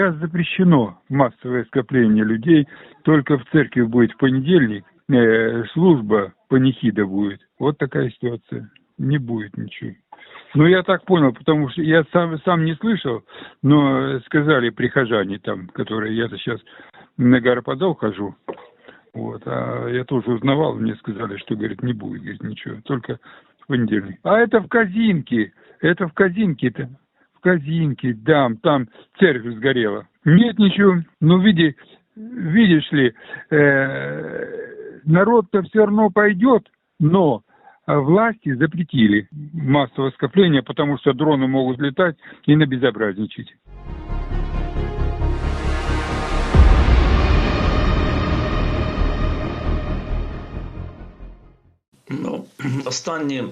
Сейчас запрещено массовое скопление людей. Только в церкви будет в понедельник э, служба панихида будет. Вот такая ситуация. Не будет ничего. Ну, я так понял, потому что я сам, сам не слышал, но сказали прихожане там, которые я сейчас на Гарпадал хожу, вот, а я тоже узнавал, мне сказали, что, говорит, не будет, говорит, ничего, только в понедельник. А это в Казинке, это в Казинке-то, в Казинке, да, там церковь сгорела. Нет ничего, ну, види, видишь ли, э, народ-то все равно пойдет, но а, власти запретили массовое скопление, потому что дроны могут летать и набезобразничать. Ну, останні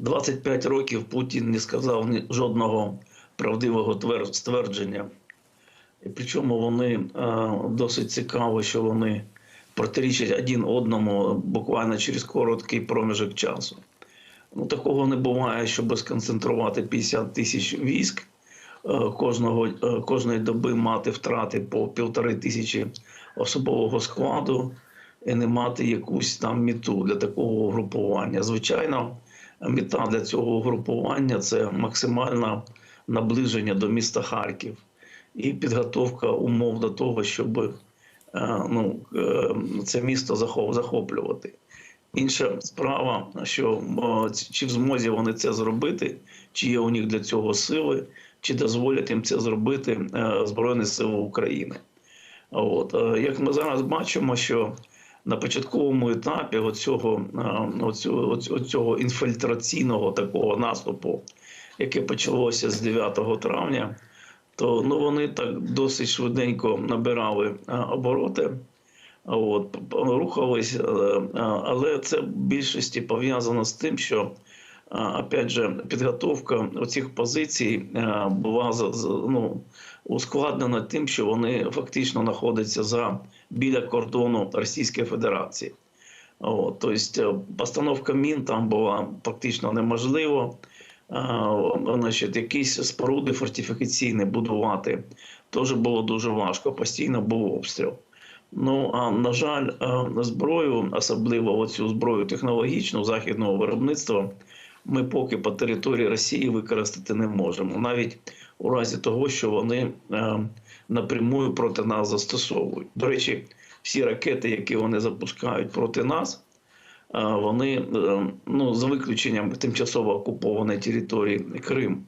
25 років Путін не сказав жодного правдивого ствердження. І причому вони досить цікаво, що вони протирічать один одному буквально через короткий проміжок часу. Ну, такого не буває, щоб сконцентрувати 50 тисяч військ е, кожного, е, кожної доби мати втрати по півтори тисячі особового складу і не мати якусь там мету для такого угрупування. Звичайно, мета для цього угрупування це максимальне наближення до міста Харків і підготовка умов до того, щоб е, ну, е, це місто захоплювати. Інша справа, що е, чи в змозі вони це зробити, чи є у них для цього сили, чи дозволять їм це зробити Збройні Сили України. От як ми зараз бачимо, що на початковому етапі оцього, е, оцього, оцього інфільтраційного такого наступу, яке почалося з 9 травня, то ну вони так досить швиденько набирали е, обороти. От, рухались, е, але це в більшості пов'язано з тим, що опять же, підготовка оцих позицій була ну, ускладнена тим, що вони фактично знаходяться за біля кордону Російської Федерації. От, тобто постановка мін там була практично неможливо. Значить, якісь споруди фортифікаційні будувати теж було дуже важко, постійно був обстріл. Ну а на жаль, е, зброю, особливо оцю зброю технологічну західного виробництва, ми поки по території Росії використати не можемо, навіть у разі того, що вони е, напрямую проти нас застосовують. До речі, всі ракети, які вони запускають проти нас, е, вони е, ну за виключенням тимчасово окупованої території Крим.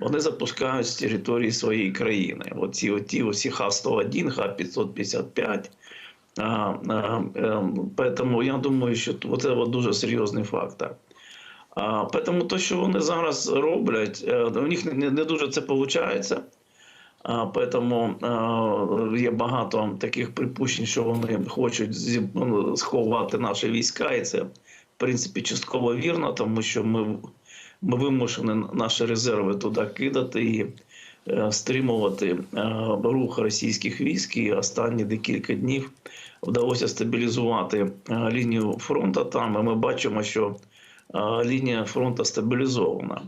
Вони запускають з території своєї країни. Оці оті усі Х-101, Х-555. А, а, е, Поэтому я думаю, що це дуже серйозний фактор. А, Поэтому те, що вони зараз роблять, е, у них не, не дуже це виходить. А, Поэтому е, є багато таких припущень, що вони хочуть зі- ну, сховати наші війська, і це в принципі частково вірно, тому що ми, ми вимушені наші резерви туди кидати і е, стримувати е, рух російських військ. І останні декілька днів вдалося стабілізувати е, лінію фронту там. І ми бачимо, що лінія фронту стабілізована.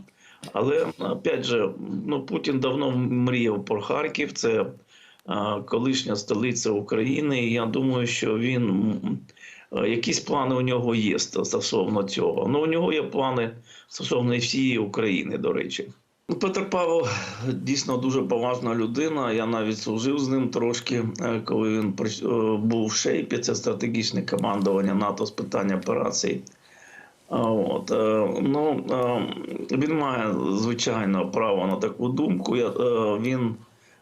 Але опять же, ну Путін давно мріяв про Харків. Це колишня столиця України. І я думаю, що він якісь плани у нього є стосовно цього. Ну, у нього є плани стосовно всієї України, до речі. Петр Павло дійсно дуже поважна людина. Я навіть служив з ним трошки, е, коли він е, був в шейпі. Це стратегічне командування НАТО з питань операцій. От, е, ну, е, він має звичайно право на таку думку. Е, Він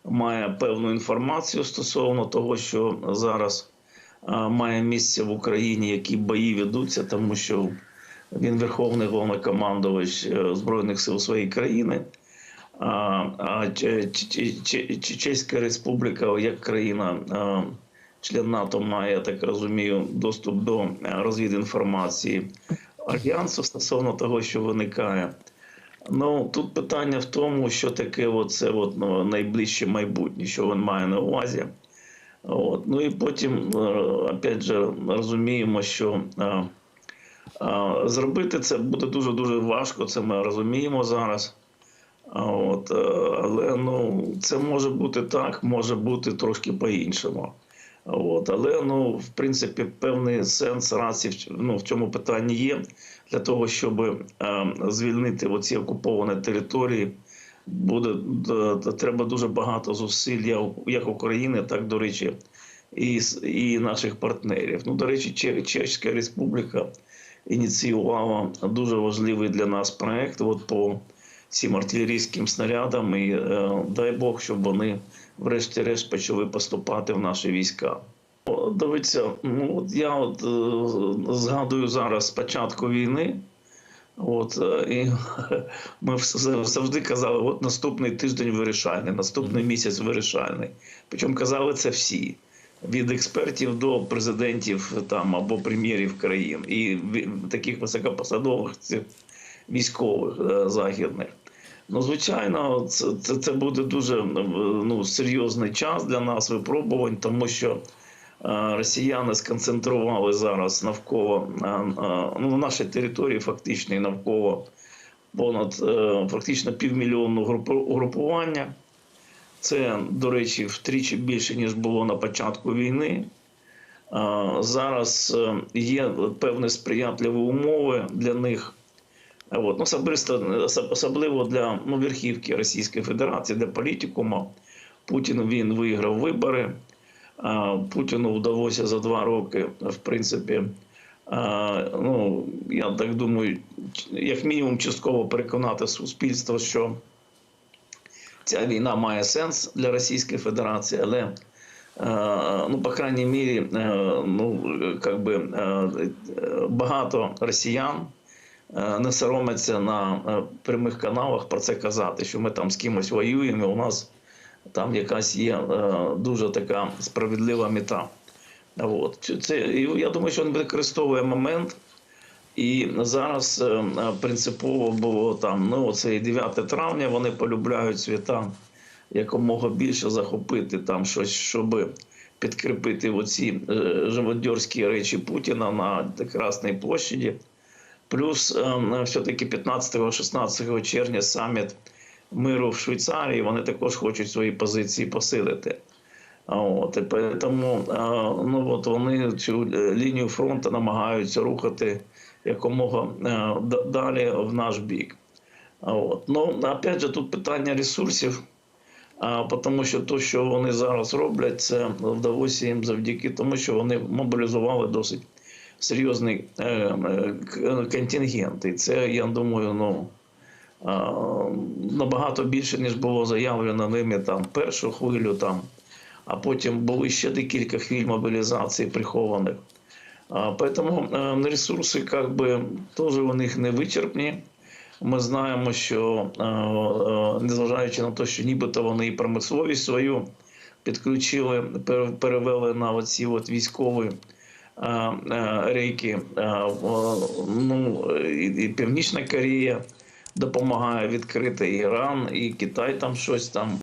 має певну інформацію стосовно того, що зараз має місце в Україні, які бої ведуться, тому що він верховний головнокомандувач Збройних сил своєї країни. А, Чеська Республіка як країна, член НАТО, має, так розумію, доступ до розвідінформації альянсу стосовно того, що виникає. Ну тут питання в тому, що таке оце от, ну, найближче майбутнє, що він має на увазі. От. Ну і потім, е, опять же, розуміємо, що е, е, зробити це буде дуже дуже важко. Це ми розуміємо зараз. А От, але ну, це може бути так, може бути трошки по-іншому. От, але ну, в принципі, певний сенс рації ну, в цьому питанні є для того, щоб е, звільнити оці окуповані території. Буде д- треба дуже багато зусиль як України, так до речі, і, і наших партнерів. Ну, до речі, Чеська Республіка ініціювала дуже важливий для нас проект от по цим артилерійським снарядам. І е, дай Бог, щоб вони врешті-решт почали поступати в наші війська. Дивіться, ну от я от е, згадую зараз початку війни. От е, і ми завжди казали, от наступний тиждень вирішальний, наступний місяць вирішальний. Причому казали це всі. Від експертів до президентів там або прем'єрів країн і таких високопосадових військових західних. Ну, звичайно, це, це, це буде дуже е, ну, серйозний час для нас випробувань, тому що е, росіяни сконцентрували зараз навколо е, ну, на нашій території, фактично навколо понад фактично півмільйонного групу- угрупування. Це, до речі, втричі більше, ніж було на початку війни. Зараз є певні сприятливі умови для них. От. Ну, особисто, особливо для ну, верхівки Російської Федерації, для політикума. Путін він виграв вибори. Путіну вдалося за два роки, в принципі, ну, я так думаю, як мінімум частково переконати суспільство, що ця війна має сенс для Російської Федерації, але е, ну, по крайній мірі, е, ну, как би, е, е, багато росіян е, не соромиться на е, прямих каналах про це казати, що ми там з кимось воюємо, у нас там якась є е, дуже така справедлива мета. От. Це- Це, я думаю, що він використовує момент. І зараз е, е, принципово було там, ну, оце і 9 травня, вони полюбляють свята якомога більше захопити там щось, щоб підкріпити оці е, живодерські речі Путіна на Красній площаді. Плюс е, все-таки 15-16 червня саміт миру в Швейцарії, вони також хочуть свої позиції посилити. От, і тому е, ну, от вони цю е, лінію фронту намагаються рухати якомога далі в наш бік. От. Ну, опять же, тут питання ресурсів, тому що те, що вони зараз роблять, це вдалося їм завдяки тому, що вони мобілізували досить серйозний е, е, контингент. І це, я думаю, ну. Набагато більше, ніж було заявлено ними там першу хвилю, там, а потім були ще декілька хвиль мобілізації прихованих. А, Поэтому е, ресурси как би, теж у них не вичерпні. Ми знаємо, що незважаючи на те, що нібито вони і промисловість свою підключили, перевели на оці от військові рейки. Е, в- Ну, і, і Північна Корея допомагає відкрити Іран, і Китай там щось там